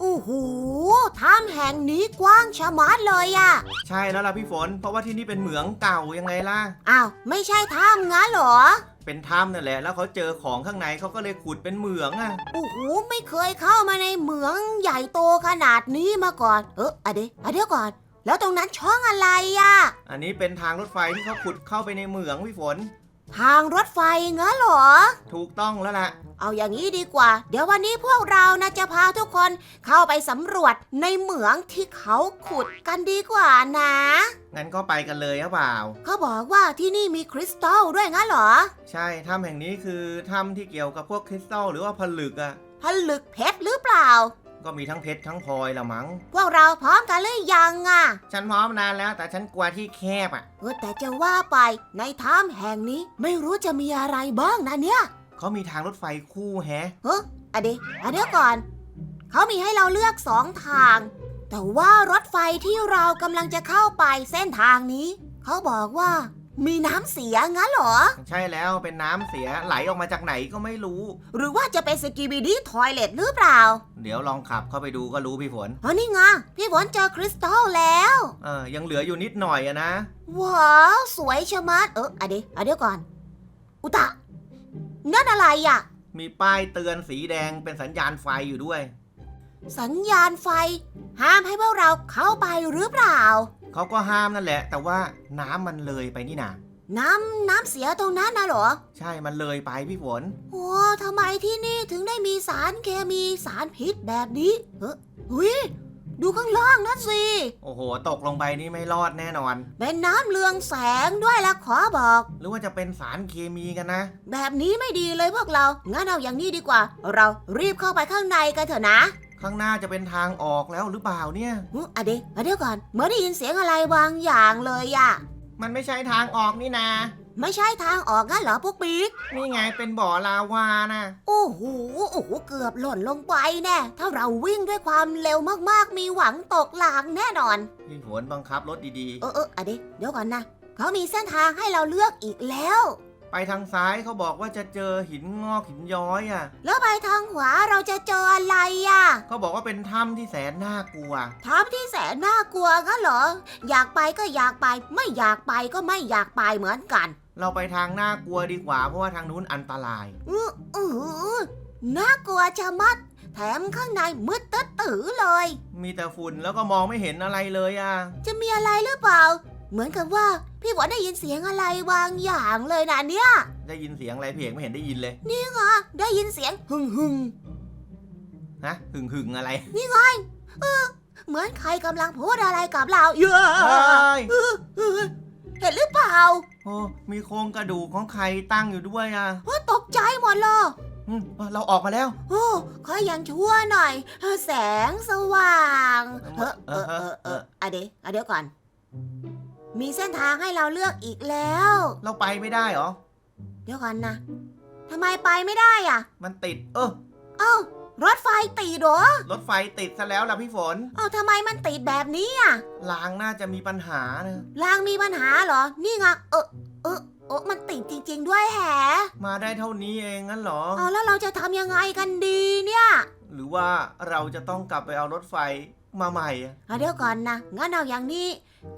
โอ้โหถ้ำแห่งนี้กว้างชะมัดเลยอะใช่แล้วล่ะพี่ฝน เพราะว่าที่นี่เป็นเหมืองเก่ายังไงล่ะ อ้าว ไม่ใช่ถ้ำงั้นเหรอ เป็นถ้ำนั่นแหละ แล้วเขาเจอของข้างในเขาก็เลยขุดเป็นเหมืองอะโอ้โหไม่เคยเข้ามาในเหมืองใหญ่โตขนาดนี้มาก่อน เอออะเดี๋ยวอะเดี๋ยวก่อน แล้วตรงนั้นช่องอะไรอะอันนี้เป็นทางรถไฟที่เขาขุดเข้าไปในเหมืองพี่ฝน ทางรถไฟงั้นเหรอ ถูกต้องแล้วล่ะ เอาอย่างนี้ดีกว่า เดี๋ยววันนี้พวกเรานะจะพาทุกคนเข้าไปสำรวจในเหมืองที่เขาขุดกันดีกว่านะ งั้นก็ไปกันเลยหรือเปล่า เขาบอกว่าที่นี่มีคริสตัลด้วยงั้นเหรอ ใช่ถ้ำแห่งนี้คือถ้ำที่เกี่ยวกับพวกคริสตัลหรือว่าผลึกอะผลึกเพชรหรือเปล่า ก็มีทั้งเพชรทั้งพลอยละมั้ง พวกเราพร้อมกันหรือยังอะฉันพร้อมนานแล้วแต่ฉันกลัวที่แคบอะ เออแต่จะว่าไปในถ้ำแห่งนี้ไม่รู้จะมีอะไรบ้างนะเนี่ยเขามีทางรถไฟคู่แฮะเฮ้ยอะเดี๋ยวอะเดี๋ยวก่อน เขามีให้เราเลือกสองทาง แต่ว่ารถไฟที่เรากำลังจะเข้าไปเส้นทางนี้ เขาบอกว่า มีน้ำเสียงั้นเหรอ ใช่แล้วเป็นน้ำเสียไหลออกมาจากไหนก็ไม่รู้ หรือว่าจะเป็นสกีบีดี้ทอยเลตหรือเปล่าเดี๋ยวลองขับเข้าไปดูก็รู้พี่ฝน อ๋อนี่ไงพี่ฝนเจอคริสตัลแล้ว เออยังเหลืออยู่นิดหน่อยอะนะ ว้าว สวยชะมัด เอออะเดี๋ยวอะเดี๋ยวก่อน อุตะ นั่นอะไรอะ มีป้ายเตือนสีแดงเป็นสัญญาณไฟอยู่ด้วย สัญญาณไฟ ห้ามให้พวกเราเข้าไปหรือเปล่า เขาก็ห้ามนั่นแหละ แต่ว่าน้ำมันเลยไปนี่นาน้ำน้ำเสียตรงนั้นนะเหรอ ใช่มันเลยไปพี่ฝน โอ้ทำไมที่นี่ถึงได้มีสารเคมีสารพิษแบบนี้ เฮ้ยหุยดูข้างล่างนั่นสิ โอ้โห ตกลงไปนี่ไม่รอดแน่นอน เป็นน้ำเลืองแสงด้วยละขอบอก หรือว่าจะเป็นสารเคมีกันนะ แบบนี้ไม่ดีเลยพวกเรา งั้นเอาอย่างนี้ดีกว่า เรารีบเข้าไปข้างในกันเถอะนะ ข้างหน้าจะเป็นทางออกแล้วหรือเปล่าเนี่ยอุ๊ยอะเดี๋ยวอะเดี๋ยวก่อน เหมื่อนได้ยินเสียงอะไรบางอย่างเลยอะมันไม่ใช่ทางออกนี่นา ไม่ใช่ทางออกงั้นเหรอพวกปิ๊ก นี่ไงเป็นบ่อลาวานะโอ้โห โอ้โห เกือบหล่นลงไปแน่ ถ้าเราวิ่งด้วยความเร็วมากๆ มีหวังตกหลางแน่นอน พี่ฝนบังคับรถดีเออเอออะเดี๋ยวเดี๋ยวก่อนนะ เขามีเส้นทางให้เราเลือกอีกแล้วๆ ไปทางซ้ายเขาบอกว่าจะเจอหินงอกหินย้อยอะ แล้วไปทางขวาเราจะเจออะไรอะเขาบอกว่าเป็นถ้ำที่แสนน่ากลัวทำที่แสนน่ากลัวงั้นเหรอ อยากไปก็อยากไป ไม่อยากไปก็ไม่อยากไปเหมือนกันเราไปทางน่ากลัวดีกว่าเพราะว่าทางนู้นอันตราย อืออือน่ากลัวจะมัด แถมข้างในมืดตึ๊ดตื้อเลย มีแต่ฝุ่นแล้วก็มองไม่เห็นอะไรเลยอะ จะมีอะไรหรือเปล่า เหมือนกับว่าพี่หวานได้ยินเสียงอะไรบางอย่างเลยนะเนี่ยได้ยินเสียงอะไรพี่เอกไม่เห็นได้ยินเลยอะได้ยินเสียงหึ่งหึ่งฮะหึงหึงๆอะไรเหมือนใครกำลังพูดอะไรกับเราเยอะเฮ้ยเห็นหรือเปล่าโอ้มีโครงกระดูกของใครตั้งอยู่ด้วยอะว่าตกใจหมดเลยอืมเราออกมาแล้ว โอ้ขอยังชั่วหน่อย แสงสว่าง เออเออเออเอออะเดี๋ยวอะเดี๋ยวก่อน มีเส้นทางให้เราเลือกอีกแล้ว เราไปไม่ได้เหรอ เดี๋ยวก่อนนะทำไมไปไม่ได้อะ มันติด เออ เอ้ารถไฟติดเหรอรถไฟติดซะแล้วล่ะพี่ฝน เอ้าทำไมมันติดแบบนี้อะรางน่าจะมีปัญหานะ รางมีปัญหาเหรอ นี่ไงเออเออเออมันติดจริง ๆ ด้วยแฮะมาได้เท่านี้เองงั้นเหรอ เอาแล้วเราจะทำยังไงกันดีเนี่ย หรือว่าเราจะต้องกลับไปเอารถไฟ มาใหม่อะเอาเดี๋ยวก่อนนะ งั้นเอาอย่างนี้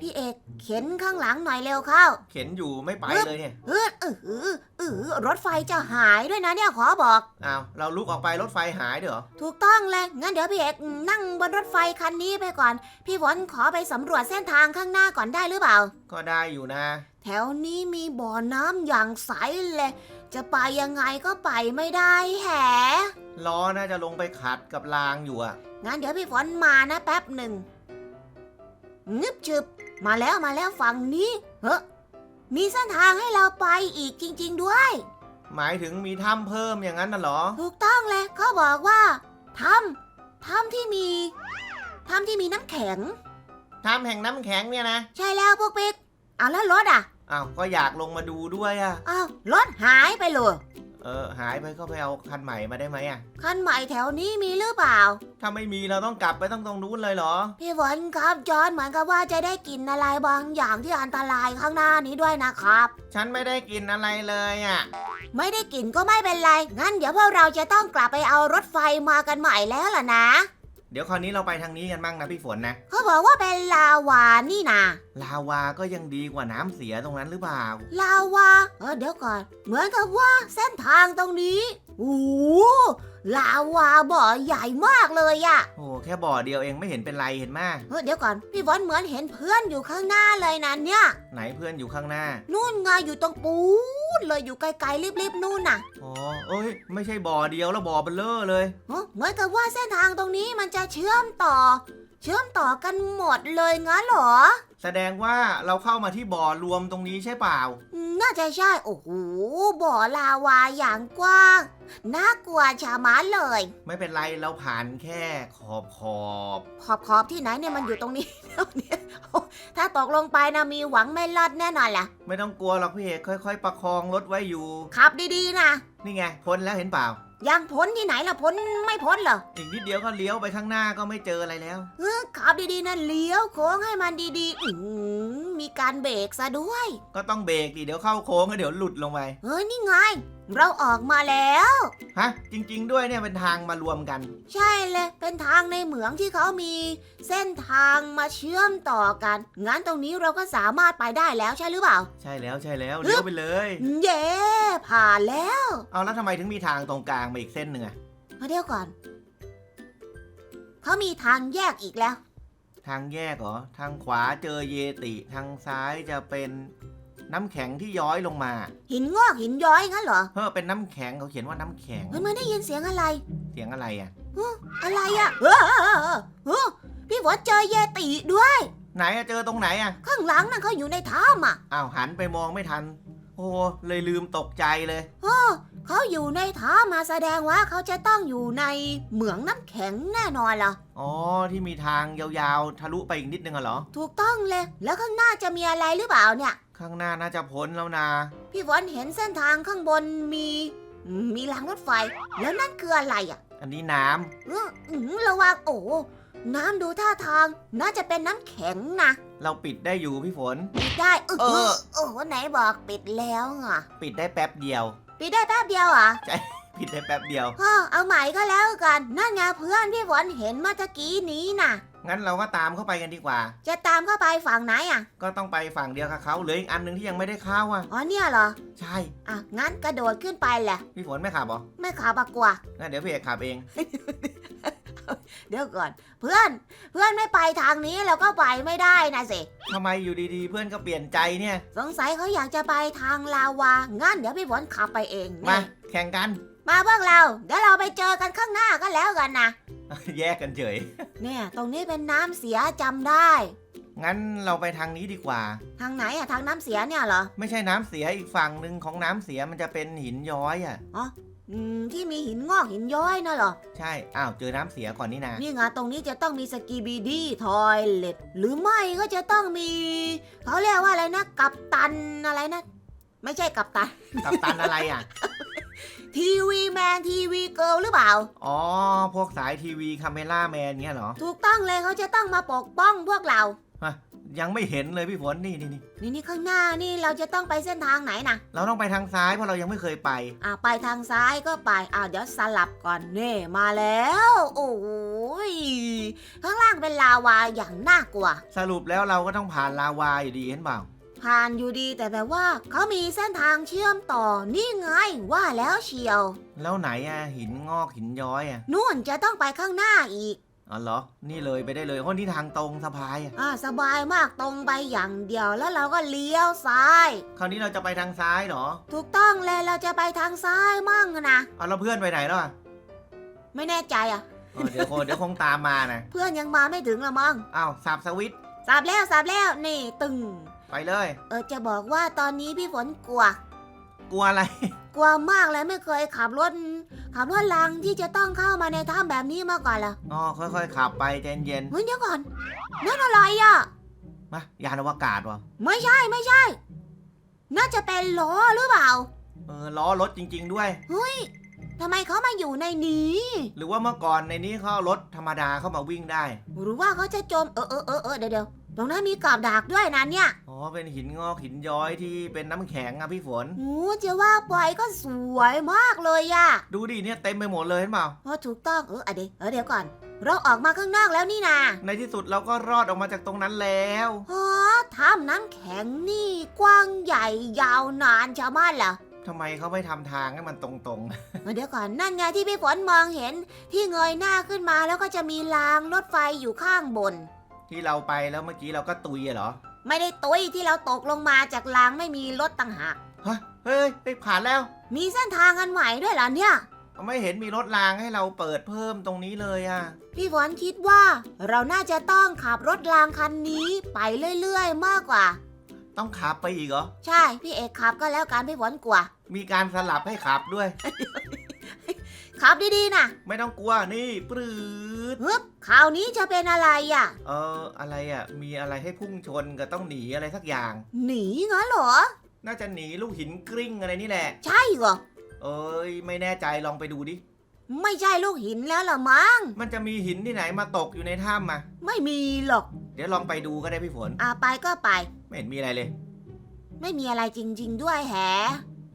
พี่เอกเข็นข้างหลังหน่อยเร็วเข้า เข็นอยู่ไม่ไปเลยเนี่ยเออเออเออเออรถไฟจะหายด้วยนะเนี่ยขอบอก อ้าวเราลุกออกไปรถไฟหายเด้อเหรอถูกต้องเลย งั้นเดี๋ยวพี่เอกนั่งบนรถไฟคันนี้ไปก่อน พี่ฝนขอไปสำรวจเส้นทางข้างหน้าก่อนได้หรือเปล่า ก็ได้อยู่นะ แถวนี้มีบ่อน้ำอย่างใสเลย จะไปยังไงก็ไปไม่ได้แฮะล้อน่าจะลงไปขัดกับรางอยู่อะงั้นเดี๋ยวพี่ฝนมานะแป๊บหนึ่งงึบชึบ มาแล้วมาแล้วฝั่งนี้เฮ้มีเส้นทางให้เราไปอีกจริง ๆด้วย หมายถึงมีถ้ำเพิ่มอย่างนั้นน่ะเหรอ ถูกต้องเลยเขาบอกว่าถ้ำถ้ำที่มีถ้ำที่มีน้ำแข็งถ้ำแห่งน้ำแข็งเนี่ยนะ ใช่แล้วพวกปิ๊กเอาแล้วรถอะ อ้าวก็อยากลงมาดูด้วยอะอ้าวรถหายไปเลยเออหายไปก็ไปเอาคันใหม่มาได้ไหมอะคันใหม่แถวนี้มีหรือเปล่า ถ้าไม่มีเราต้องกลับไปต้องตรงนู้นเลยเหรอ พี่ฝนครับจอนเหมือนกับว่าจะได้กลินอะไรบางอย่างที่อันตรายข้างหน้านี้ด้วยนะครับ ฉันไม่ได้กินอะไรเลยอะไม่ได้กลิ่นก็ไม่เป็นไรงั้นเดี๋ยวพวกเราจะต้องกลับไปเอารถไฟมากันใหม่แล้วล่ะนะ เดี๋ยวคราวนี้เราไปทางนี้กันบ้างนะพี่ฝนนะ เขาบอกว่าเป็นลาวานี่นา ลาวาก็ยังดีกว่าน้ำเสียตรงนั้นหรือเปล่า ลาวาเออเดี๋ยวก่อน เหมือนกับว่าเส้นทางตรงนี้โอ้โหลาวาบ่อใหญ่มากเลยอะโอ้แค่บ่อเดียวเองไม่เห็นเป็นไรเห็นมาเออเดี๋ยวก่อน พี่ฝนเหมือนเห็นเพื่อนอยู่ข้างหน้าเลยนะเนี่ย ไหนเพื่อนอยู่ข้างหน้า นู่นไงอยู่ตรงปูนเลยอยู่ไกลๆรีบๆนู่นน่ะอ๋อเอ้ย ไม่ใช่บ่อเดียวแล้วบ่อเบลเลอร์เลย เอ้อเหมือนกับว่าเส้นทางตรงนี้มันจะเชื่อมต่อ เชื่อมต่อกันหมดเลยงั้นเหรอ แสดงว่าเราเข้ามาที่บ่อรวมตรงนี้ใช่เปล่าอืมน่าจะใช่ โอ้โห บ่อลาวาอย่างกว้าง น่ากลัวชามัดเลย ไม่เป็นไรเราผ่านแค่ขอบขอบขอบขอบที่ไหนเนี่ยมันอยู่ตรงนี้ตรงนี้โอ้ถ้าตกลงไปนะมีหวังไม่รอดแน่นอนแหละ ไม่ต้องกลัวหรอกพี่เอกค่อย ๆ ประคองรถไว้อยู่ ขับดีๆนะ นี่ไงพ้นแล้วเห็นเปล่า ยังพ้นที่ไหนล่ะพ้นไม่พ้นเหรออีกนิดเดียวก็เลี้ยวไปข้างหน้าก็ไม่เจออะไรแล้ว เออขับดีๆนะเลี้ยวโค้งให้มันดีๆอืมมีการเบรกซะด้วย ก็ต้องเบรกดิเดี๋ยวเข้าโค้งก็เดี๋ยวหลุดลงไปเฮ้ยนี่ไง เราออกมาแล้ว ฮะ จริง ๆ ด้วยเนี่ยเป็นทางมารวมกัน ใช่เลย เป็นทางในเหมืองที่เขามี เส้นทางมาเชื่อมต่อกัน งั้นตรงนี้เราก็สามารถไปได้แล้วใช่หรือเปล่า ใช่แล้วใช่แล้วเลี้ยวไปเลย เย้ผ่านแล้ว เอาแล้วทำไมถึงมีทางตรงกลางมาอีกเส้นหนึ่งอะมาเดี๋ยวก่อน เขามีทางแยกอีกแล้ว ทางแยกเหรอ ทางขวาเจอเยติ ทางซ้ายจะเป็น น้ำแข็งที่ย้อยลงมาหินงอกหินย้อยงั้นเหรอเฮ้อเป็นน้ำแข็งเขาเขียนว่าน้ำแข็ง เฮ้ยมันได้ยินเสียงอะไร เสียงอะไรอะ อะไรอะ่ะเออเออเออเออพี่ฝนเจอเยติด้วย ไหนอะเจอตรงไหนอะข้างหลังนั่นเขาอยู่ในถ้ำอะอ้าวหันไปมองไม่ทัน โอ้เลยลืมตกใจเลย เออเขาอยู่ในถ้ำมาแสดงว่าเขาจะต้องอยู่ในเหมืองน้ำแข็งแน่นอนเหรออ๋อที่มีทางยาวๆทะลุไปอีกนิดนึงอะเหรอ ถูกต้องเลย แล้วข้างหน้าจะมีอะไรหรือเปล่าเนี่ย ข้างหน้าน่าจะพ้นแล้วนะ พี่ฝนเห็นเส้นทางข้างบนมีมีรางรถไฟ แล้วนั่นคืออะไรอะอันนี้น้ำเอออืมระวังโอ้น้ำดูท่าทาง น่าจะเป็นน้ำแข็งนะเราปิดได้อยู่พี่ฝน ปิดได้เออเออโอ้ไหนบอกปิดแล้วอะปิดได้แป๊บเดียว ปิดได้แป๊บเดียวเหรอะปิดได้แป๊บเดียว เออเอาใหม่ก็แล้วกันนั่นไงเพื่อนพี่ฝนเห็นเมื่อตะกี้นี้น่ะ งั้นเราก็ตามเข้าไปกันดีกว่า จะตามเข้าไปฝั่งไหนอะ ก็ต้องไปฝั่งเดียวกับเขาเหลืออีกอันหนึ่งที่ยังไม่ได้เข้าอะ อ๋อเนี่ยเหรอ ใช่อะงั้นกระโดดขึ้นไปแหละ พี่ฝนไม่ขับเหรอไม่ขาปากกว่างั้นเดี๋ยวพี่เอกขับเอง เดี๋ยวก่อน เพื่อน เพื่อนไม่ไปทางนี้เราก็ไปไม่ได้นะสิ ทำไมอยู่ดีๆ เพื่อนก็เปลี่ยนใจเนี่ย สงสัยเขาอยากจะไปทางลาวา งั้นเดี๋ยวพี่ฝนขับไปเองมานี่แข่งกัน มาพวกเรา เดี๋ยวเราไปเจอกันข้างหน้าก็แล้วกันนะ แยกกันเฉย เนี่ยตรงนี้เป็นน้ำเสียจำได้ งั้นเราไปทางนี้ดีกว่า ทางไหนอะทางน้ำเสียเนี่ยเหรอไม่ใช่น้ำเสียอีกฝั่งหนึ่งของน้ำเสียมันจะเป็นหินย้อยอะ อืมที่มีหินงอกหินย้อยน่ะเหรอ ใช่ อ้าวเจอน้ำเสียก่อนนี่นะนี่ไงตรงนี้จะต้องมีสกีบีดี้ทอยเล็ตหรือไม่ก็จะต้องมี เขาเรียกว่าอะไรนะ กัปตันอะไรนะ ไม่ใช่กัปตัน กับตันอะไรอะ ทีวีแมนทีวีเกิลหรือเปล่า อ๋อ พวกสายทีวีคาเมล่าแมนเงี้ยเหรอถูกต้องเลยเขาจะต้องมาปกป้องพวกเรายังไม่เห็นเลยพี่ฝนนี่นี่นี่นี่นี่ข้างหน้านี่เราจะต้องไปเส้นทางไหนนะเราต้องไปทางซ้ายเพราะเรายังไม่เคยไปอ่าไปทางซ้ายก็ไปอ่าเดี๋ยวสลับก่อนนี่มาแล้ว โอ้ยข้างล่างเป็นลาวาอย่างน่ากลัว สรุปแล้วเราก็ต้องผ่านลาวาอยู่ดีเห็นเปล่า ผ่านอยู่ดีแต่แบบว่าเขามีเส้นทางเชื่อมต่อนี่ไงว่าแล้วเชียว แล้วไหนอะหินงอกหินย้อยอะนู่นจะต้องไปข้างหน้าอีกอ๋อเหรอ นี่เลยไปได้เลยเพราะนี่ทางตรงสะพายอะอ่าสบายมากตรงไปอย่างเดียวแล้วเราก็เลี้ยวซ้าย คราวนี้เราจะไปทางซ้ายเหรอถูกต้องเลยเราจะไปทางซ้ายมั่งนะเอาแล้วเพื่อนไปไหนแล้วอะไม่แน่ใจอะ เออเดี๋ยวคงเดี๋ยวคงตามมานะเพื่อนยังมาไม่ถึงละมั้งอ้าวสับสวิตช์สับแล้วสับแล้วนี่ตึง ไปเลย เออจะบอกว่าตอนนี้พี่ฝนกลัว กลัวอะไร กลัวมากเลยไม่เคยขับรถขับรถลังที่จะต้องเข้ามาในถ้ำแบบนี้มาก่อนเหรออ๋อค่อยๆขับไปใจเย็นเฮ้ยเดี๋ยวก่อนนั่นอะไรอะ ๆมายานอวกาศวะไม่ใช่ไม่ใช่ น่าจะเป็นล้อหรือเปล่าเออล้อรถจริง ๆ ด้วยเฮ้ยทำไมเขามาอยู่ในนี้ หรือว่าเมื่อก่อนในนี้เขาเอารถธรรมดาเข้ามาวิ่งได้ หรือว่าเขาจะจมเออเออเออเออเดี๋ยวเดี๋ยว ตรงนั้นมีกับดักด้วยนะเนี่ยอ๋อ เป็นหินงอกหินย้อยที่เป็นน้ำแข็งอะพี่ฝน โอ้จะว่าไปก็สวยมากเลยอะดูดิเนี่ยเต็มไปหมดเลยเห็นเปล่าเออถูกต้องเอออะเดี๋ยวเออเดี๋ยวก่อน เราออกมาข้างนอกแล้วนี่นาในที่สุดเราก็รอดออกมาจากตรงนั้นแล้ว อ๋อถ้ำน้ำแข็งนี่กว้างใหญ่ยาวนานชาวบ้านเหรอ ทำไมเขาไม่ทำทางให้มันตรงเออเดี๋ยวก่อนนั่นไงที่พี่ฝนมองเห็น ที่เงยหน้าขึ้นมาแล้วก็จะมีรางรถไฟอยู่ข้างบนๆ ที่เราไปแล้วเมื่อกี้เราก็ตุยอะเหรอไม่ได้ตุ้ยที่เราตกลงมาจากรางไม่มีรถต่างหาก ฮะเฮ้ยเฮ้ยผ่านแล้วมีเส้นทางกันใหม่ด้วยเหรอเนี่ย ไม่เห็นมีรถรางให้เราเปิดเพิ่มตรงนี้เลยอะพี่ฝนคิดว่าเราน่าจะต้องขับรถรางคันนี้ไปเรื่อยๆ มากกว่า ต้องขับไปอีกเหรอ ใช่ พี่เอกขับก็แล้วกันพี่ฝนกลัวมีการสลับให้ขับด้วย ขับดีๆนะไม่ต้องกลัวนี่ปรืดฮึบคราวนี้จะเป็นอะไรอะ เอออะไรอะมีอะไรให้พุ่งชนก็ต้องหนีอะไรสักอย่าง หนีงั้นเหรอ น่าจะหนีลูกหินกริ้งอะไรนี่แหละ ใช่เหรอ เอ้ยไม่แน่ใจลองไปดูดิ ไม่ใช่ลูกหินแล้วเหรอมั้ง มันจะมีหินที่ไหนมาตกอยู่ในถ้ำมาไม่มีหรอก เดี๋ยวลองไปดูก็ได้พี่ฝน อะไปก็ไป ไม่เห็นมีอะไรเลย ไม่มีอะไรจริง ๆ ด้วยแฮะ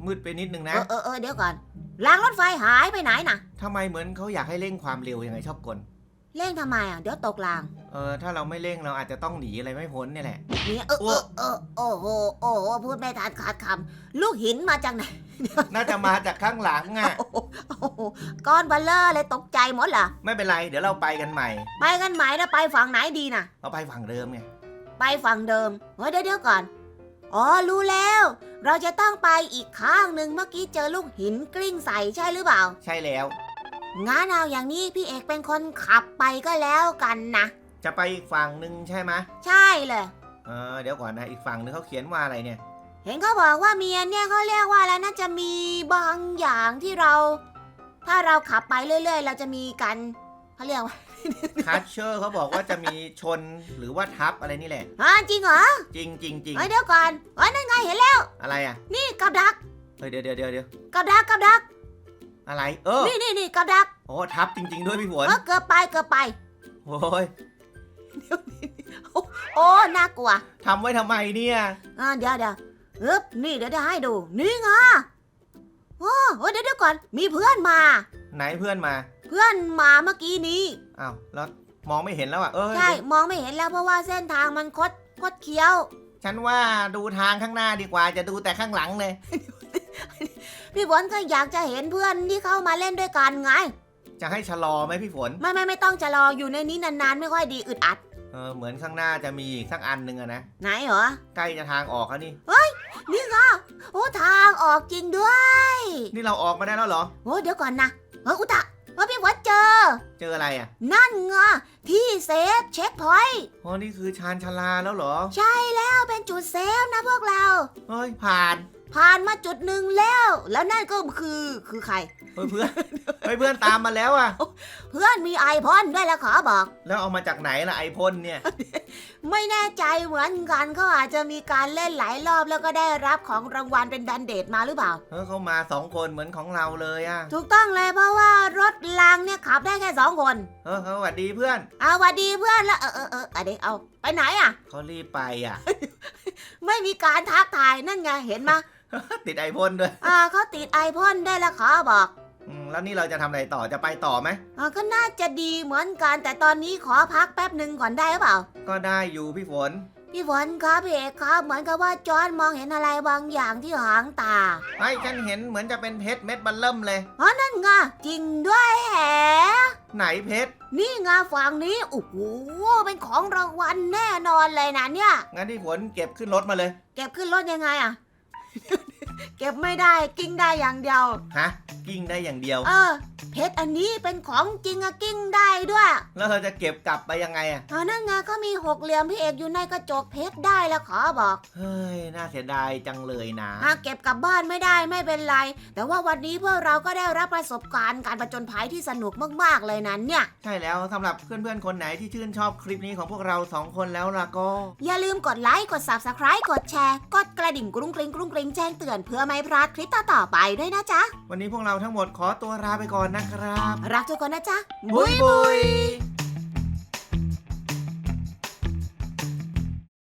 มืดไปนิดนึงเอนะอเออเออเดี๋ยวก่อน รางรถไฟหายไปไหนน่ะทำไมเหมือนเขาอยากให้เร่งความเร็วยังไงชอบกลเร่งทำไมอะ เดี๋ยวตกรางเออถ้าเราไม่เร่งเราอาจจะต้องหนีอะไรไม่พ้นเนี่ยแหละ เนี่ยเออเออเออโอ้โหโอ้โหพูดไม่ทันขาดคำลูกหินมาจากไหนน่าจะมาจากข้างหลังอะโอ้โหโอ้โหก้อนเบัลเลอร์เลยตกใจหมดเหรอไม่เป็นไรเดี๋ยวเราไปกันใหม่ ไปกันไหมแล้วไปฝั่งไหนดีน่ะเราไปฝั่งเดิมไงไปฝั่งเดิมเฮ้ยเดี๋ยวเดี๋ยวก่อน อ๋อรู้แล้ว เราจะต้องไปอีกข้างหนึ่งเมื่อกี้เจอลูกหินกลิ้งใส่ใช่หรือเปล่า ใช่แล้ว งั้นเอาอย่างนี้พี่เอกเป็นคนขับไปก็แล้วกันนะ จะไปอีกฝั่งหนึ่งใช่ไหมะใช่เลย เออเดี๋ยวก่อนนะอีกฝั่งหนึงเขาเขียนว่าอะไรเนี่ย เห็นเขาบอกว่าเมียเนี่ยเขาเรียกว่าแล้วน่าจะมีบางอย่างที่เรา ถ้าเราขับไปเรื่อย ๆ เราจะมีกันเขาเรียกว่า คัชเชอร์เขาบอกว่าจะมีชนหรือว่าทับอะไรนี่แหละ ฮะจริงเหรอจริงจริงจริงเฮ้ยเดี๋ยวก่อนเฮ้ยนั่นไงเห็นแล้ว อะไรอะ นี่กับดักเฮ้ยเดี๋ยวเดี๋ยวเดี๋ยวเดี๋ยวกับดักกับดัก อะไร เออ นี่นี่นี่กับดักโอ้ทับจริง ๆ ด้วยพี่ฝนเออเกือบไปเกือบไปโอ้ยโอ้น่ากลัวทำไว้ทำไมเนี่ยอ่าเดี๋ยวเดี๋ยวอึ๊บนี่เดี๋ยวจะให้ดู นี่ไงโอ้โหเดี๋ยวเดี๋ยวก่อน มีเพื่อนมา ไหนเพื่อนมา เพื่อนมาเมื่อกี้นี้ อ้าวแล้วมองไม่เห็นแล้วอะเออใช่มองไม่เห็นแล้วเพราะว่าเส้นทางมันคดคดเคี้ยว ฉันว่าดูทางข้างหน้าดีกว่าจะดูแต่ข้างหลังเลย พี่ฝนก็อยากจะเห็นเพื่อนที่เข้ามาเล่นด้วยกันไง จะให้ชะลอไหมพี่ฝน ไม่ไม่ไม่ต้องจะรออยู่ในนี้นานๆ ไม่ค่อยดีอึดอัด เออเหมือนข้างหน้าจะมีอีกสักอันหนึ่งอะนะ ไหนเหรอ ใกล้จะทางออกแล้วนี่ นี่ไงโอ้ทางออกจริงด้วย นี่เราออกมาได้แล้วเหรอ โอ้เดี๋ยวก่อนนะเฮ้ยอุตะ เฮ้ยพี่ฝนเจอ เจออะไรอะนั่นไงที่เซฟเช็คพอยต์อ๋อนี่คือชานชาลาแล้วเหรอ ใช่แล้วเป็นจุดเซฟนะพวกเรา เฮ้ยผ่าน ผ่านมาจุดหนึ่งแล้ว แล้วนั่นก็คือคือใคร เฮ้ยเพื่อนเฮ้ยเพื่อนตามมาแล้วอะ เพื่อนมีไอพ่นด้วยแล้วขอบอก แล้วเอามาจากไหนล่ะไอพ่นเนี่ย ไม่แน่ใจเหมือนกันเขาอาจจะมีการเล่นหลายรอบแล้วก็ได้รับของรางวัลเป็นแบนเดดมาหรือเปล่าเออเขามาสองคนเหมือนของเราเลยอะ ถูกต้องเลยเพราะว่ารถรางเนี่ยขับได้แค่สองคนเออเขาสวัสดีเพื่อนเอาหวัดดีเพื่อนแล้วเออเออเอออะเด็กเอาไปไหนอะ เขารีบไปอะ ไม่มีการทักทายนั่นไงเห็นไหม ติดไอพ่นด้วยอ่าเขาติดไอพ่นได้แล้วขอบอกอืมแล้วนี่เราจะทำอะไรต่อจะไปต่อไหมอ่าก็น่าจะดีเหมือนกัน แต่ตอนนี้ขอพักแป๊บหนึ่งก่อนได้หรือเปล่า ก็ได้อยู่พี่ฝน พี่ฝนครับพี่เอกครับเหมือนกับว่าจอร์นมองเห็นอะไรบางอย่างที่หางตาไอ้ยฉันเห็นเหมือนจะเป็นเพชรเม็ดบัลเริ่มเลย นั่นไงจริงด้วยแฮะไหนเพชรนี่ไงฝั่งนี้โอ้โหเป็นของรางวัลแน่นอนเลยนะเนี่ย งั้นพี่ฝนเก็บขึ้นรถมาเลย เก็บขึ้นรถยังไงอะ เก็บไม่ได้กิ้งได้อย่างเดียว ฮะกิ้งได้อย่างเดียว เออ เพชรอันนี้เป็นของจริงอะกิ้งได้ด้วยแล้วเราจะเก็บกลับไปยังไงอะอ่านั่นไงก็มีหกเหลี่ยมพี่เอกอยู่ในกระจกเพชรได้แล้วขอบอก เฮ้ยน่าเสียดายจังเลยนะ หากเก็บกลับบ้านไม่ได้ไม่เป็นไร แต่ว่าวันนี้พวกเราก็ได้รับประสบการณ์การประจนภัยที่สนุกมากๆเลยนั้นเนี่ย ใช่แล้วสำหรับเพื่อนๆคนไหนที่ชื่นชอบคลิปนี้ของพวกเราสองคนแล้วล่ะก็ อย่าลืมกดไลค์กด subscribe กดแชร์ กดกระดิ่งกรุ้งกริ้งกรุ้งกริ้งแจ้งเตือนเพื่อไม่พลาดคลิปต่อๆไปด้วยนะจ๊ะ วันนี้พวกเราทั้งหมดขอตัวลาไปก่อนนะครับ รักทุกคนนะจ๊ะ บุยบุย